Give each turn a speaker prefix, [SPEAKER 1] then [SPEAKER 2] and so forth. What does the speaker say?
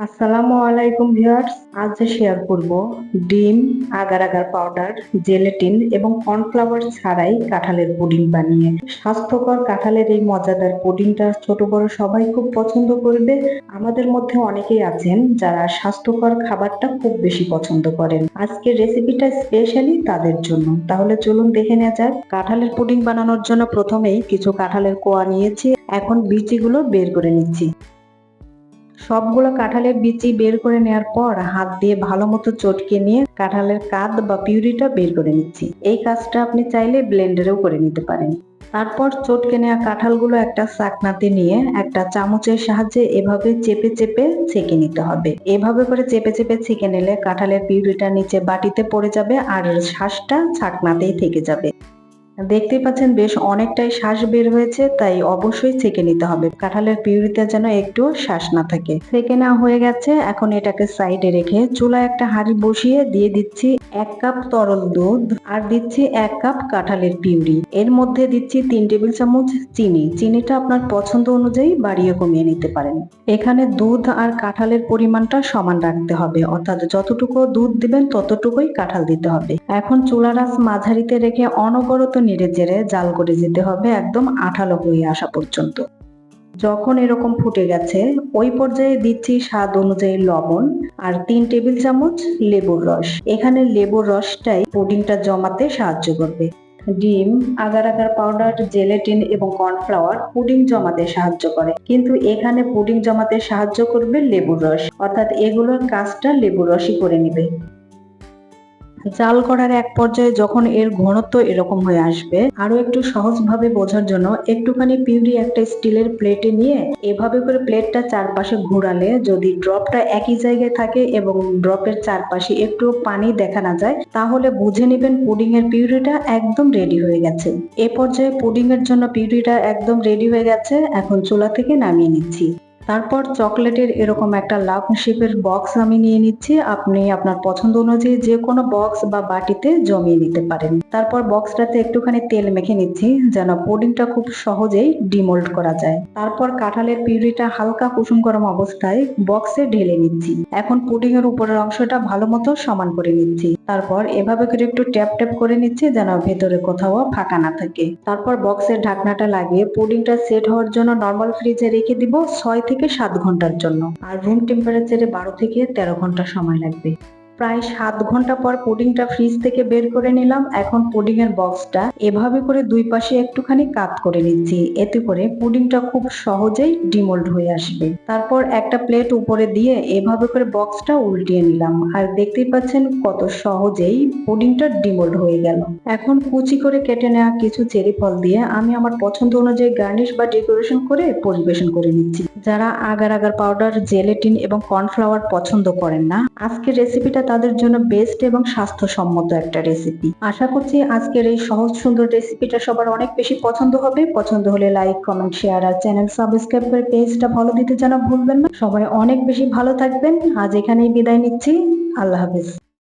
[SPEAKER 1] আসসালামু আলাইকুম ভিউয়ার্স, আজ শেয়ার করব, ডিম, আগার আগার পাউডার জেলেটিন এবং কর্নফ্লাওয়ার ছাড়াই কাঁঠালের পুডিং বানিয়ে। স্বাস্থ্যকর কাঁঠালের এই মজাদার পুডিংটা ছোট বড় সবাই খুব পছন্দ করবে। আমাদের মধ্যে অনেকেই আছেন যারা স্বাস্থ্যকর খাবারটা খুব বেশি পছন্দ করেন। আজকের রেসিপিটা স্পেশালি তাদের জন্য। তাহলে চলুন দেখে নেওয়া যাক। কাঁঠালের পুডিং বানানোর জন্য প্রথমেই কিছু কাঁঠালের কোয়া নিয়েছি। এখন বিচিগুলো বের করে নিচ্ছি। সবগুলো কাঁঠালের বিচি বের করে নেওয়ার পর হাত দিয়ে ভালো মতো চটকে নিয়ে কাঁঠালের কাদ বা পিউরিটা বের করে নিচ্ছি। এই কাজটা আপনি চাইলে ব্লেন্ডারেও করে নিতে পারেন। তারপর চটকে নেওয়া কাঁঠালগুলো একটা চাকনাতে নিয়ে একটা চামচের সাহায্যে এভাবে চেপে চেপে ছেঁকে নিতে হবে। এভাবে করে চেপে চেপে ছেঁকে নিলে কাঁঠালের পিউরিটা নিচে বাটিতে পড়ে যাবে আর শ্বাসটা ছাকনাতেই থেকে যাবে। দেখতেই পাচ্ছেন বেশ অনেকটাই শ্বাস বের হয়েছে, তাই অবশ্যই ছেঁকে নিতে হবে। কাঁঠালের পিউরিতে যেন একটু শ্বাস না থাকে। ছেঁকে নেওয়া হয়ে গেছে, এখন এটাকে সাইডে রেখে চুলায় একটা হাঁড়ি বসিয়ে দিয়ে দিচ্ছি এক কাপ তরল দুধ আর দিচ্ছি এক কাপ কাঁঠালের পিউরি। এর মধ্যে দিচ্ছি তিন টেবিল চামচ চিনি। চিনিটা আপনার পছন্দ অনুযায়ী বাড়িয়ে কমিয়ে নিতে পারেন। এখানে দুধ আর কাঁঠালের পরিমাণটা সমান রাখতে হবে, অর্থাৎ যতটুকু দুধ দিবেন ততটুকুই কাঁঠাল দিতে হবে। এখন চুলার আঁচ মাঝারিতে রেখে অনবরত নেড়ে চেড়ে জাল করে যেতে হবে একদম আঠালো হয়ে আসা পর্যন্ত। যখন এরকম ফুটে গেছে, ওই পর্যায়ে দিচ্ছি স্বাদ অনুযায়ী লবণ আর তিন টেবিল চামচ লেবুর রস। এখানে লেবুর রসটাই পুডিংটা জমাতে সাহায্য করবে। ডিম, আগার আগার পাউডার, জেলেটিন এবং কর্নফ্লাওয়ার পুডিং জমাতে সাহায্য করে। কিন্তু এখানে পুডিং জমাতে সাহায্য করবে লেবুর রস। অর্থাৎ এগুলোর কাজটা লেবুর রসই করে নিবে। জাল করার এক পর্যায়ে যখন এর ঘনত্ব এরকম হয়ে আসবে আরও একটু সহজভাবে বোঝার জন্য একটুখানি পিউরি একটা স্টিলের প্লেটে নিয়ে এভাবে করে প্লেটটা চারপাশে ঘুরালে যদি ড্রপটা একই জায়গায় থাকে এবং ড্রপের চারপাশে একটু পানি দেখা না যায়, তাহলে বুঝে নেবেন পুডিং এর পিউরিটা একদম রেডি হয়ে গেছে। এ পর্যায়ে পুডিং এর জন্য পিউরিটা একদম রেডি হয়ে গেছে, এখন চুলা থেকে নামিয়ে নিচ্ছি। তারপর চকলেটের এরকম একটা লাভ শেপের বক্স আমি নিয়ে নিচ্ছি। আপনি আপনার পছন্দ অনুযায়ী যে কোনো বক্স বা বাটিতে জমিয়ে নিতে পারেন। তারপর বক্সটাতে একটুখানি তেল মেখে নিচ্ছি যেন পুডিংটা খুব সহজেই ডিমোল্ড করা যায়। তারপর কাঁঠালের পিউরিটা হালকা কুসুম গরম অবস্থায় বক্সে ঢেলে নিচ্ছি। এখন পুডিং এর উপরের অংশটা ভালো মতো সমান করে নিচ্ছি। তারপর এভাবে করে একটু ট্যাপ ট্যাপ করে নিচ্ছি যেন ভেতরে কোথাও ফাঁকা না থাকে। তারপর বক্সের ঢাকনাটা লাগিয়ে পুডিংটা সেট হওয়ার জন্য নর্মাল ফ্রিজে রেখে দিব ছয় থেকে সাত ঘণ্টার জন্য। আর রুম টেম্পারেচারে বারো থেকে তেরো ঘণ্টা সময় লাগবে। প্রায় সাত ঘণ্টা পর পুডিংটা ফ্রিজ থেকে বের করে নিলাম। এখন পুডিং এর বক্সটা এভাবে করে দুই পাশে একটুখানি কাত করে নিচ্ছি। এতে করে পুডিংটা খুব সহজেই ডিমোল্ড হয়ে আসবে। তারপর একটা প্লেট উপরে দিয়ে এভাবে করে বক্সটা উল্টিয়ে নিলাম। আর দেখতেই পাচ্ছেন কত সহজেই পুডিংটা ডিমোল্ড হয়ে গেল। এখন কুচি করে কেটে নেওয়া কিছু চেরি ফল দিয়ে আমি আমার পছন্দ অনুযায়ী গার্নিশ বা ডেকোরেশন করে পরিবেশন করে নিচ্ছি। যারা আগার আগার পাউডার, জেলেটিন এবং কর্নফ্লাওয়ার পছন্দ করেন না, আজকের রেসিপিটা তাদের জন্য বেস্ট এবং স্বাস্থ্যসম্মত একটা রেসিপি আশা করছি আজকের এই সহজ সুন্দর রেসিপিটা সবার অনেক বেশি পছন্দ হবে। পছন্দ হলে লাইক কমেন্ট শেয়ার আর চ্যানেল সাবস্ক্রাইব করে পেজটা ফলো দিতে যেন ভুলবেন না। সবাই অনেক বেশি ভালো থাকবেন। আজ এখানেই বিদায় নিচ্ছি। আল্লাহ হাফিজ।